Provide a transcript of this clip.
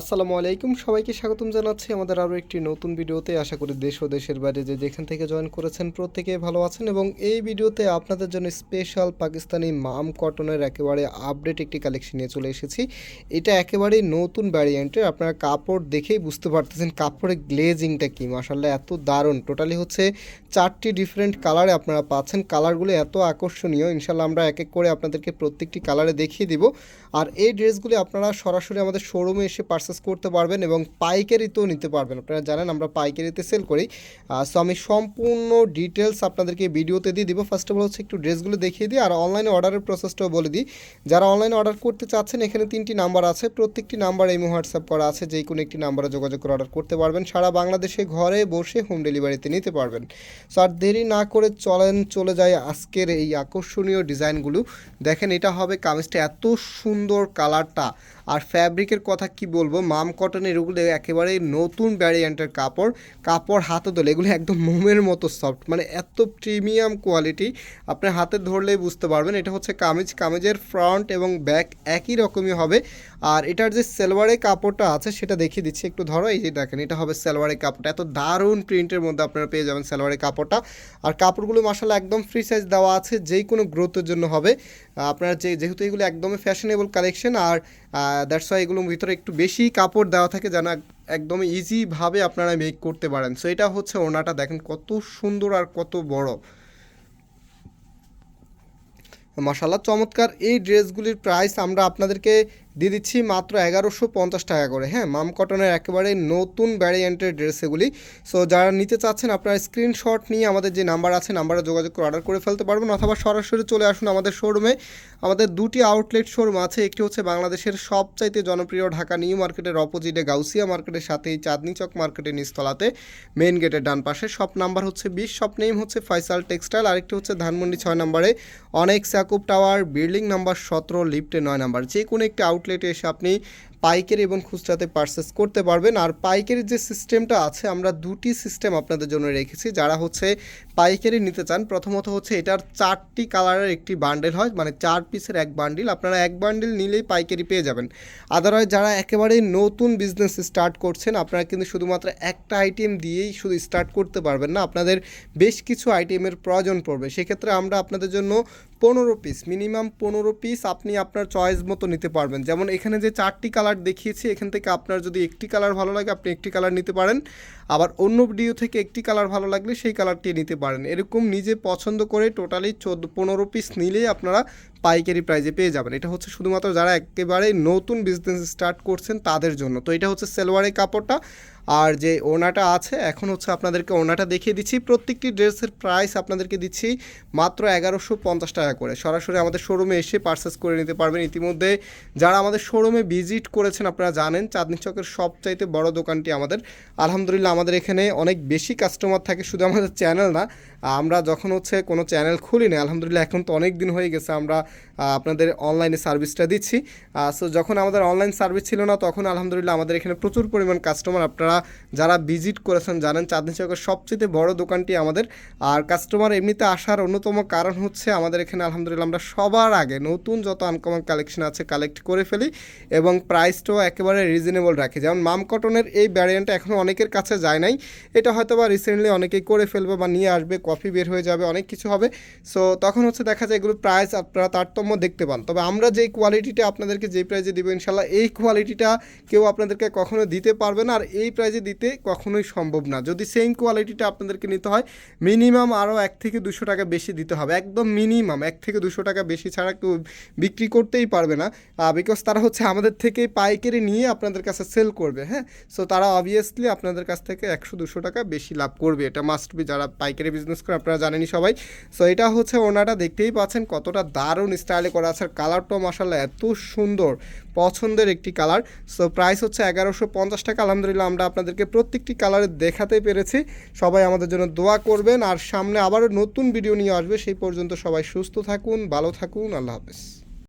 আসসালামু আলাইকুম। সবাইকে স্বাগতম জানাচ্ছি আমাদের আরও একটি নতুন ভিডিওতে। আশা করি দেশ ও দেশের বাইরে যে যেখান থেকে জয়েন করেছেন প্রত্যেকে ভালো আছেন এবং এই ভিডিওতে আপনাদের জন্য স্পেশাল পাকিস্তানি মাম কটনের একেবারে আপডেট একটি কালেকশন নিয়ে চলে এসেছি। এটা একেবারেই নতুন ভ্যারিয়েন্টের আপনারা কাপড় দেখেই বুঝতে পারতেছেন কাপড়ের গ্লেজিংটা কি। মাসাল্লাহ এত দারুণ। টোটালি হচ্ছে চারটি ডিফারেন্ট কালারে আপনারা পাচ্ছেন। কালারগুলো এত আকর্ষণীয়। ইনশাল্লাহ আমরা এক এক করে আপনাদেরকে প্রত্যেকটি কালারে দেখিয়ে দিব। আর এই ড্রেসগুলি আপনারা সরাসরি আমাদের শোরুমে এসে পারচেস করতে পারবেন এবং পাইকারিতেও নিতে পারবেন। আপনারা জানেন আমরা পাইকারিতে সেল করি। সো আমি সম্পূর্ণ ডিটেলস আপনাদেরকে ভিডিওতে দিয়ে দিব। ফার্স্ট অফ অল হচ্ছে একটু ড্রেসগুলো দেখিয়ে দিই, আর অনলাইনে অর্ডারের প্রসেসটাও বলে দিই। যারা অনলাইনে অর্ডার করতে চাচ্ছেন, এখানে তিনটি নাম্বার আছে। প্রত্যেকটি নাম্বার এই হোয়াটসঅ্যাপ করা আছে। যে কোনো একটি নাম্বারে যোগাযোগ করে অর্ডার করতে পারবেন। সারা বাংলাদেশে ঘরে বসে হোম ডেলিভারিতে নিতে পারবেন। সো আর দেরি না করে চলেন, চলে যায় আজকের এই আকর্ষণীয় ডিজাইনগুলো দেখেন এটা হবে কামিজটা এত সুন্দর কালারটা আর ফ্যাব্রিকের কথা কি বলব? মাম কটনের এগুলো একেবারে নতুন ভ্যারিয়েন্টের কাপড়। কাপড়, হাতে ধরলে এগুলো একদম মোমের মতো সফট মানে এত প্রিমিয়াম কোয়ালিটি আপনি হাতে ধরলেই বুঝতে পারবেন। এটা হচ্ছে কামিজ। কামিজের ফ্রন্ট এবং ব্যাক একই রকমই হবে। আর এটার যে সেলওয়ারের কাপড়টা আছে, সেটা দেখিয়ে দিচ্ছি। একটু ধরো, এই যে দেখেন, এটা হবে সেলওয়ারের কাপড়টা। এত দারুণ প্রিন্টের মধ্যে আপনারা পেয়ে যাবেন সেলওয়ারের কাপড়টা। আর কাপড়গুলো মাসালা একদম ফ্রি সাইজ দেওয়া আছে। যেই কোনো গ্রোথের জন্য হবে। আপনারা যে, যেহেতু এগুলো একদমই ফ্যাশনেবল কালেকশন আর দ্যাটস ওয়াই এগুলোর ভিতরে একটু বেশি কাপড় দেওয়া থাকে যেন একদম ইজিভাবে আপনারা মেক করতে পারেন। সো এটা হচ্ছে ওনাটা দেখেন কত সুন্দর আর কত বড়। মাসাল্লাহ চমৎকার। এই ড্রেসগুলির প্রাইস আমরা আপনাদেরকে দিয়ে দিচ্ছি মাত্র এগারোশো পঞ্চাশ টাকা করে। হ্যাঁ মাম কটনের একেবারে নতুন ভ্যারিয়েন্টের ড্রেস এগুলি। সো যারা নিতে চাচ্ছেন, আপনারা স্ক্রিনশট নিয়ে আমাদের যে নাম্বার আছে নাম্বারে যোগাযোগ করে অর্ডার করে ফেলতে পারবেন। অথবা সরাসরি চলে আসুন আমাদের শোরুমে আমাদের দুটি আউটলেট শোরুম আছে। একটি হচ্ছে বাংলাদেশের সবচাইতে জনপ্রিয় ঢাকা নিউ মার্কেটের অপোজিটে গাউসিয়া মার্কেটের সাথেই চাঁদনি চক মার্কেটের নিস্তলাতে মেন গেটের ডান পাশে। শপ নাম্বার হচ্ছে বিশ শপ নেম হচ্ছে ফয়সাল টেক্সটাইল আরেকটি হচ্ছে ধানমন্ডি ছয় নম্বরে অনেক স্যাকুপ টাওয়ার বিল্ডিং নাম্বার সতেরো লিফটে নয় নাম্বার যে কোনো একটি আউটলেটে এসে আপনি পাইকারি এবং খুচরাতে পারচেস করতে পারবেন। আর পাইকারির যে সিস্টেমটা আছে, আমরা দুটি সিস্টেম আপনাদের জন্য রেখেছি। যারা হচ্ছে পাইকারি নিতে চান, প্রথমত হচ্ছে এটার চারটি কালারের একটি বান্ডেল হয় মানে চার পিসের এক বান্ডিল আপনারা এক বান্ডিল নিলেই পাইকারি পেয়ে যাবেন। আদারওয়াইজ যারা একেবারেই নতুন বিজনেস স্টার্ট করছেন, আপনারা কিন্তু শুধুমাত্র একটা আইটেম দিয়েই শুধু স্টার্ট করতে পারবেন না। আপনাদের বেশ কিছু আইটেমের প্রয়োজন পড়বে। সেক্ষেত্রে আমরা আপনাদের জন্য পনেরো পিস মিনিমাম পনেরো পিস আপনি আপনার চয়েস মতো নিতে পারবেন। যেমন এখানে যে চারটি কালার দেখিয়েছি, এখান থেকে আপনার যদি একটি কালার ভালো লাগে, আপনি একটি কালার নিতে পারেন। আবার অন্য ভিডিও থেকে একটি কালার ভালো লাগলে সেই কালারটি নিতে পারেন। এরকম নিজে পছন্দ করে টোটালি চোদ্দ, পনেরো পিস নিলেই আপনারা পাইকারি প্রাইজে পেয়ে যাবেন। এটা হচ্ছে শুধুমাত্র যারা একেবারে নতুন বিজনেস স্টার্ট করছেন তাদের জন্য। তো এটা হচ্ছে সেলোয়ারের কাপড়টা। আর যে ওনাটা আছে, এখন হচ্ছে আপনাদেরকে ওনাটা দেখিয়ে দিচ্ছি। প্রত্যেকটি ড্রেসের প্রাইস আপনাদেরকে দিচ্ছি মাত্র এগারোশো পঞ্চাশ টাকা করে। সরাসরি আমাদের শোরুমে এসে পারচেস করে নিতে পারবেন। ইতিমধ্যে যারা আমাদের শোরুমে ভিজিট করেছেন আপনারা জানেন, চাঁদনি চকের সবচাইতে বড় দোকানটি আমাদের। আলহামদুলিল্লাহ আমাদের এখানে অনেক বেশি কাস্টমার থাকে, শুধু আমাদের চ্যানেল না। আমরা যখন হচ্ছে কোনো চ্যানেল খুলি না আলহামদুলিল্লাহ এখন তো অনেক দিন হয়ে গেছে। আমরা আপনাদের অনলাইনে সার্ভিসটা দিচ্ছি। সো যখন আমাদের অনলাইন সার্ভিস ছিল না, তখন আলহামদুলিল্লাহ আমাদের এখানে প্রচুর পরিমাণ কাস্টমার আপনারা যারা ভিজিট করেছেন, জানেন চাঁদনি চকের সবচেয়ে বড় দোকানটি আমাদের। আর কাস্টমার এমনিতে আসার অন্যতম কারণ হচ্ছে আমাদের এখানে আলহামদুলিল্লাহ আমরা সবার আগে নতুন যত আনকমন কালেকশন আছে কালেক্ট করে ফেলি এবং প্রাইসটাও একেবারে রিজনেবল রাখি। যেমন মাম কটনের এই ভ্যারিয়েন্টটা এখনও অনেকের কাছে যায় নাই। এটা হয়তো বা রিসেন্টলি অনেকেই করে ফেলবে বা নিয়ে আসবে কফি বের হয়ে যাবে, অনেক কিছু হবে। সো তখন হচ্ছে দেখা যায় এগুলো প্রাইস আপনারা তারতম্য দেখতে পান। তবে আমরা যেই কোয়ালিটিটা আপনাদেরকে যেই প্রাইজে দিব, ইনশাল্লাহ এই কোয়ালিটিটা কেউ আপনাদেরকে কখনো দিতে পারবে না, আর এই প্রাইজে দিতে কখনোই সম্ভব না। যদি সেম কোয়ালিটিটা আপনাদেরকে নিতে হয় মিনিমাম আরও এক থেকে দুশো টাকা বেশি দিতে হবে। একদম মিনিমাম এক থেকে দুশো টাকা বেশি ছাড়া কেউ বিক্রি করতেই পারবে না। বিকজ তারা হচ্ছে আমাদের থেকে পাইকারি নিয়ে আপনাদের কাছে সেল করবে হ্যাঁ? সো তারা অবভিয়াসলি আপনাদের কাছ থেকে একশো দুশো টাকা বেশি লাভ করবে। এটা মাস্ট বি যারা পাইকারি বিজনেস করে, আপনারা জানেনই সবাই। সো এটা হচ্ছে ওনাটা দেখতেই পাচ্ছেন কতটা দারুণ স্টাইলে করা আছে। আর কালারটাও মাসাল্লাহ এত সুন্দর। পছন্দের একটি কালার। সো প্রাইস হচ্ছে এগারোশো পঞ্চাশ টাকা। আলহামদুলিল্লাহ, আমরা আপনাদেরকে প্রত্যেকটি কালারে দেখাতে পেরেছি। সবাই আমাদের জন্য দোয়া করবেন। আর সামনে আবারও নতুন ভিডিও নিয়ে আসবে। সেই পর্যন্ত সবাই সুস্থ থাকুন, ভালো থাকুন। আল্লাহ হাফেজ।